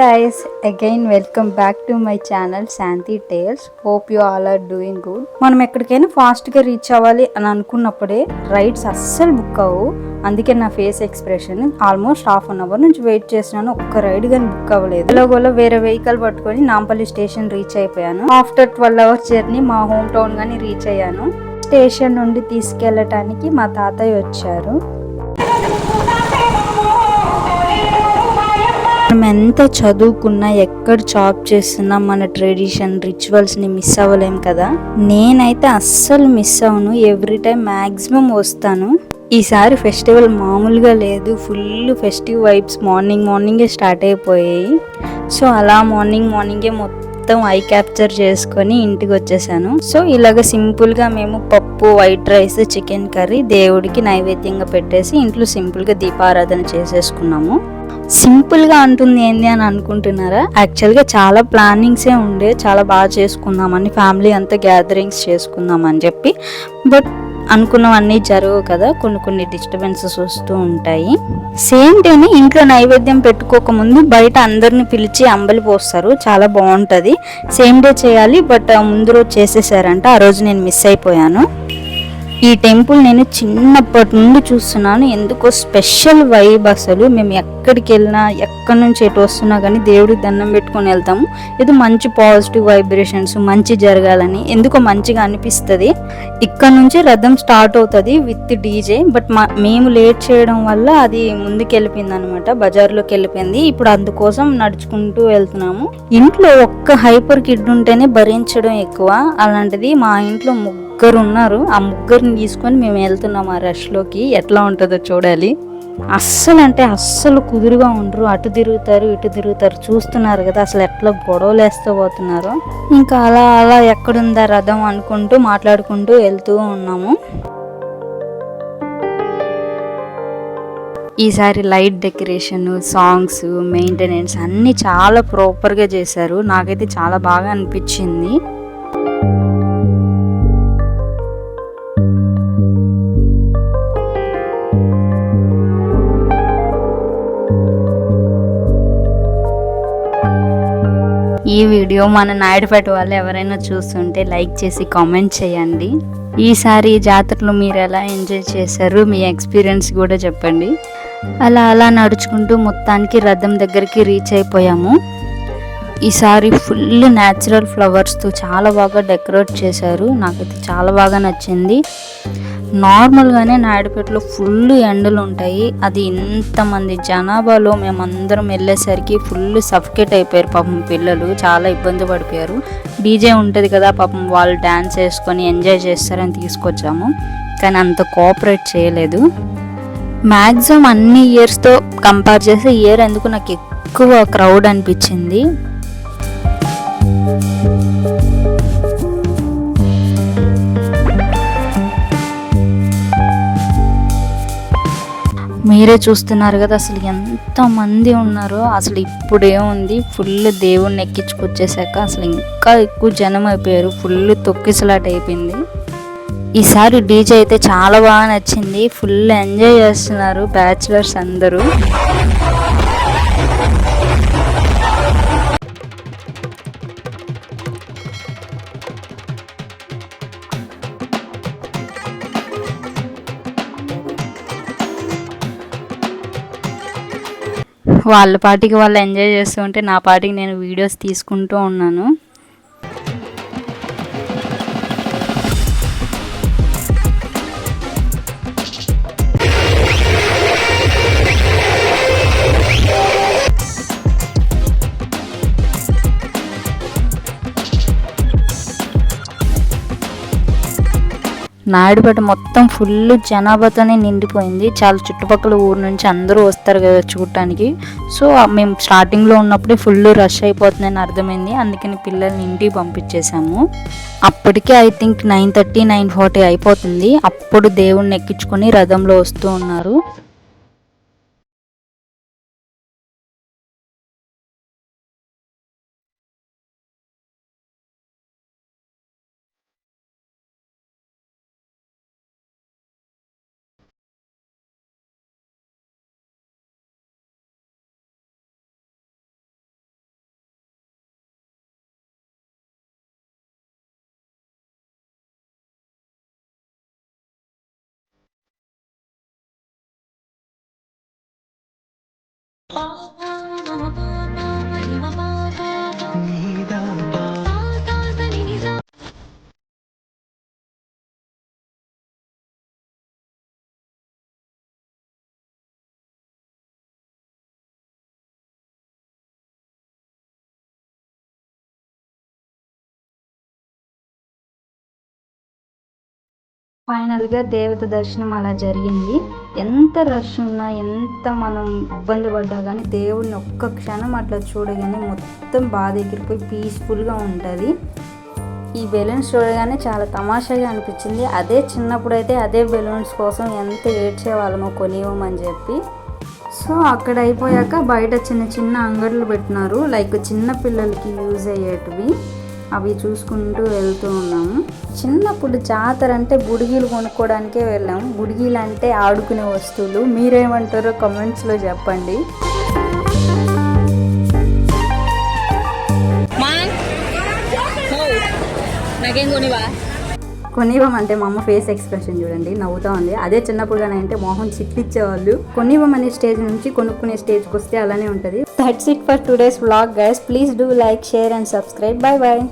Guys again welcome back to my channel Shanti tales hope you all are doing good మనం ఎక్కడికైనా ఫాస్ట్గా reach అవ్వాలి అని అనుకున్నప్పుడే rides అస్సలు బుక్ అవ్వు. అందుకే నా face expression almost half an hour నుంచి వెయిట్ చేసినాను ఒక్క రైడ్ కానీ బుక్ అవ్వలేదు. ఎలాగోలో వేరే వెహికల్ పట్టుకొని నాంపల్లి స్టేషన్ రీచ్ అయిపోయాను. ఆఫ్టర్ ట్వెల్వ్ అవర్స్ జర్నీ మా హోమ్ టౌన్ కానీ రీచ్ అయ్యాను. స్టేషన్ నుండి తీసుకెళ్ళటానికి మా తాతయ్య వచ్చారు. మనం ఎంత చదువుకున్నా ఎక్కడ జాబ్ చేస్తున్నా మన ట్రెడిషన్ రిచువల్స్ని మిస్ అవ్వలేం కదా? నేనైతే అస్సలు మిస్ అవ్వను. ఎవ్రీ టైం మ్యాక్సిమం వస్తాను. ఈసారి ఫెస్టివల్ మామూలుగా లేదు. ఫుల్ ఫెస్టివ్ వైబ్స్ మార్నింగ్ మార్నింగే స్టార్ట్ అయిపోయాయి. సో అలా మార్నింగ్ మార్నింగే మొత్తం ఐ క్యాప్చర్ చేసుకొని ఇంటికి వచ్చేసాను. సో ఇలాగ సింపుల్గా మేము పప్పు వైట్ రైస్ చికెన్ కర్రీ దేవుడికి నైవేద్యంగా పెట్టేసి ఇంట్లో సింపుల్గా దీపారాధన చేసేసుకున్నాము. సింపుల్గా అంటుంది ఏంది అని అనుకుంటున్నారా? యాక్చువల్గా చాలా ప్లానింగ్సే ఉండే చాలా బాగా చేసుకుందామని ఫ్యామిలీ అంతా గ్యాదరింగ్స్ చేసుకుందాం అని చెప్పి. బట్ అనుకున్నవన్నీ జరగవు కదా కొన్ని కొన్ని డిస్టర్బెన్సెస్ వస్తూ ఉంటాయి. సేమ్ డేని ఇంట్లో నైవేద్యం పెట్టుకోకముందు బయట అందరిని పిలిచి అంబలి పోస్తారు చాలా బాగుంటుంది. సేమ్ డే చేయాలి బట్ ముందు రోజు చేసేసారంట ఆ రోజు నేను మిస్ అయిపోయాను. ఈ టెంపుల్ నేను చిన్నప్పటి నుండి చూస్తున్నాను. ఎందుకో స్పెషల్ వైబ్ అసలు. మేము ఎక్కడికి వెళ్ళినా ఎక్కడి నుంచి ఎటు వస్తున్నా కానీ దేవుడికి దండం పెట్టుకొని వెళ్తాము. ఇది మంచి పాజిటివ్ వైబ్రేషన్స్ మంచి జరగాలని. ఎందుకో మంచిగా అనిపిస్తుంది. ఇక్కడ నుంచి రథం స్టార్ట్ అవుతుంది విత్ డీజే. బట్ మా మేము లేట్ చేయడం వల్ల అది ముందుకు వెళ్ళిపోయింది అనమాట బజార్లోకి వెళ్ళిపోయింది. ఇప్పుడు అందుకోసం నడుచుకుంటూ వెళ్తున్నాము. ఇంట్లో ఒక్క హైపర్ కిడ్ ఉంటేనే భరించడం ఎక్కువ. అలాంటిది మా ఇంట్లో ముగ్గురు ముగ్గురు ఉన్నారు ఆ ముగ్గురిని తీసుకొని మేము వెళ్తున్నాం ఆ రష్లోకి. ఎట్లా ఉంటుందో చూడాలి. అస్సలు అంటే అస్సలు కుదురుగా ఉండరు. అటు తిరుగుతారు ఇటు తిరుగుతారు. చూస్తున్నారు కదా అసలు ఎట్లా గొడవలు వేస్తూ పోతున్నారు. ఇంకా అలా అలా ఎక్కడుందా రథం అనుకుంటూ మాట్లాడుకుంటూ వెళ్తూ ఉన్నాము. ఈసారి లైట్ డెకరేషన్ సాంగ్స్ మెయింటెనెన్స్ అన్నీ చాలా ప్రాపర్గా చేశారు. నాకైతే చాలా బాగా అనిపించింది. ఈ వీడియో మన నాయుడుపేట వాళ్ళు ఎవరైనా చూస్తుంటే లైక్ చేసి కామెంట్ చేయండి. ఈసారి జాతరలో మీరు ఎలా ఎంజాయ్ చేశారు మీ ఎక్స్పీరియన్స్ కూడా చెప్పండి. అలా అలా నడుచుకుంటూ మొత్తానికి రథం దగ్గరికి రీచ్ అయిపోయాము. ఈసారి ఫుల్ న్యాచురల్ ఫ్లవర్స్తో చాలా బాగా డెకరేట్ చేశారు. నాకైతే చాలా బాగా నచ్చింది. నార్మల్గానే నాయుడుపేటలో ఫుల్ ఎండలు ఉంటాయి అది ఇంతమంది జనాభాలో మేమందరం వెళ్ళేసరికి ఫుల్ సఫికేట్ అయిపోయారు పాపం పిల్లలు చాలా ఇబ్బంది పడిపోయారు. డీజే ఉంటుంది కదా పాపం వాళ్ళు డ్యాన్స్ వేసుకొని ఎంజాయ్ చేస్తారని తీసుకొచ్చాము. కానీ అంత కోఆపరేట్ చేయలేదు. మ్యాక్సిమం అన్ని ఇయర్స్తో కంపేర్ చేస్తే ఇయర్ ఎందుకు నాకు ఎక్కువ క్రౌడ్ అనిపించింది? మీరే చూస్తున్నారు కదా అసలు ఎంత మంది ఉన్నారో అసలు ఇప్పుడేముంది ఫుల్ దేవుణ్ణి ఎక్కించుకొచ్చేసాక అసలు ఇంకా ఎక్కువ జనం అయిపోయారు. ఫుల్ తొక్కిసలాట అయిపోయింది. ఈసారి డీజే అయితే చాలా బాగా నచ్చింది. ఫుల్ ఎంజాయ్ చేస్తున్నారు బ్యాచిలర్స్ అందరూ. వాళ్ళ పాటికి వాళ్ళు ఎంజాయ్ చేస్తూ ఉంటే నా పాటికి నేను వీడియోస్ తీసుకుంటూ ఉన్నాను. నాయుడుపేట మొత్తం ఫుల్ జనాభాతోనే నిండిపోయింది. చాలా చుట్టుపక్కల ఊరు నుంచి అందరూ వస్తారు కదా చూడటానికి. సో మేము స్టార్టింగ్లో ఉన్నప్పుడే ఫుల్ రష్ అయిపోతుందని అర్థమైంది. అందుకని పిల్లల్ని ఇంటికి పంపించేశాము. అప్పటికే I think nine thirty nine forty అయిపోతుంది. అప్పుడు దేవుణ్ణి ఎక్కించుకొని రథంలో వస్తూ ఉన్నారు. 宝 ఫైనల్గా దేవత దర్శనం అలా జరిగింది. ఎంత రష్ ఉన్నా ఎంత మనం ఇబ్బంది పడ్డా కానీ దేవుడిని ఒక్క క్షణం అట్లా చూడగానే మొత్తం బాధ ఎగిరిపోయి పీస్ఫుల్గా ఉంటుంది. ఈ బెలూన్స్ చూడగానే చాలా తమాషాగా అనిపించింది. అదే చిన్నప్పుడైతే అదే బెలూన్స్ కోసం ఎంత ఏడ్చేవాళ్ళమో కొనివ్వమని చెప్పి. సో అక్కడ అయిపోయాక బయట చిన్న చిన్న అంగడులు పెట్టినారు. లైక్ చిన్న పిల్లలకి యూజ్ అయ్యేటివి. అవి చూసుకుంటూ వెళ్తూ ఉన్నాము. చిన్నప్పుడు జాతర అంటే బుడిగీలు కొనుక్కోవడానికే వెళ్ళాము. బుడిగీలు అంటే ఆడుకునే వస్తువులు. మీరేమంటారో కమెంట్స్లో చెప్పండి. నాకేం కొనివా కొనివ్వమంటే మా అమ్మ ఫేస్ ఎక్స్ప్రెషన్ చూడండి నవ్వుతా ఉంది. అదే చిన్నప్పుడు కానీ అంటే మొహం చిట్లిచ్చేవాళ్ళు. కొనివ్వమనే స్టేజ్ నుంచి కొనుక్కునే స్టేజ్కి వస్తే అలానే ఉంటుంది. That's it for today's vlog guys please do like share and subscribe bye bye